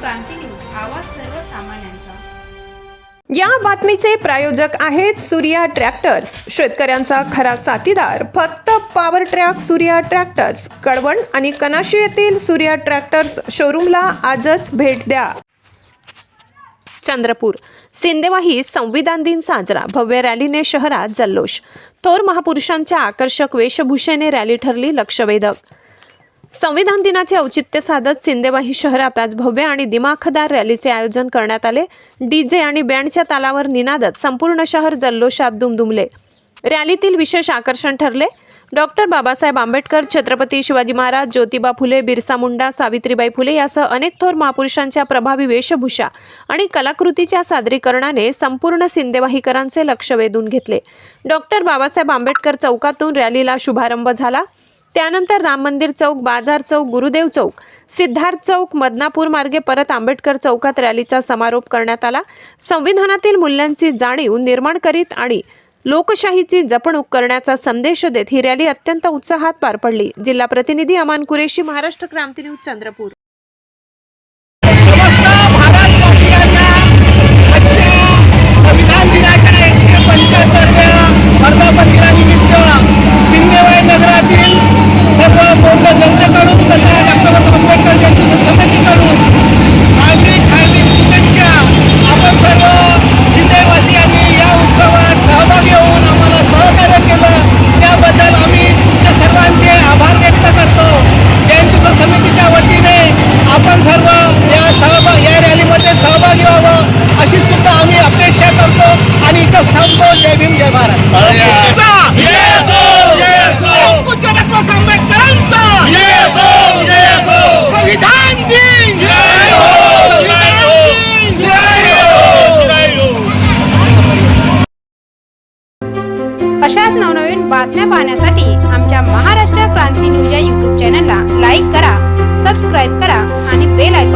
क्रांती news आवाज सर्वसामान्यांचा. या बातमीचे प्रायोजक आहेत सूर्या ट्रॅक्टर्स. शेतकऱ्यांचा खरा साथीदार. फक्त power track Surya tractors. Kalwan आणि कनाशी येथील सूर्या ट्रॅक्टर्स शोरूमला आजच भेट द्या. चंद्रपूर. सिंदेवाही संविधान दिन साजरा. भव्य रॅलीने शहरात जल्लोष. थोर महापुरुषांच्या आकर्षक वेशभूषेने रॅली ठरली लक्षवेधक. संविधान दिनाचे औचित्य साधत सिंदेवाही शहरात आज भव्य आणि दिमाखदार रॅलीचे आयोजन करण्यात आले. डीजे आणि बँडच्या तालावर निनादत संपूर्ण शहर जल्लोषात दुमदुमले. रॅलीतील विशेष आकर्षण ठरले. डॉक्टर बाबासाहेब आंबेडकर छत्रपती शिवाजी महाराज ज्योतिबा फुले बिरसा मुंडा सावित्रीबाई फुले यासह अनेक थोर महापुरुषांच्या प्रभावी वेशभूषा आणि कलाकृतीच्या सादरीकरणाने संपूर्ण सिंदेवाहीकरांचे लक्ष वेधून घेतले. डॉक्टर बाबासाहेब आंबेडकर चौकातून रॅलीला शुभारंभ झाला. त्यानंतर राम मंदिर चौक बाजार चौक गुरुदेव चौक सिद्धार्थ चौक मदनापूर मार्गे परत आंबेडकर चौकात रॅलीचा समारोप करण्यात आला. संविधानातील मूल्यांची जाणीव निर्माण करीत आणि लोकशाहीची जपणूक करण्याचा संदेश देत ही रॅली अत्यंत उत्साहात पार पडली. जिल्हा प्रतिनिधी अमान कुरेशी महाराष्ट्र क्रांती न्यूज चंद्रपूर. या सहभाग या रॅलीमध्ये सहभागी व्हावं अशी सुद्धा आम्ही अपेक्षा करतो आणि इथं जय भीम जय महाराज हो, हो, हो, अशाच नवनवीन बातम्या पाहण्यासाठी आमच्या महाराष्ट्र क्रांती न्यूज या यूट्यूब चॅनलला लाईक करा सबस्क्राईब करा. escuela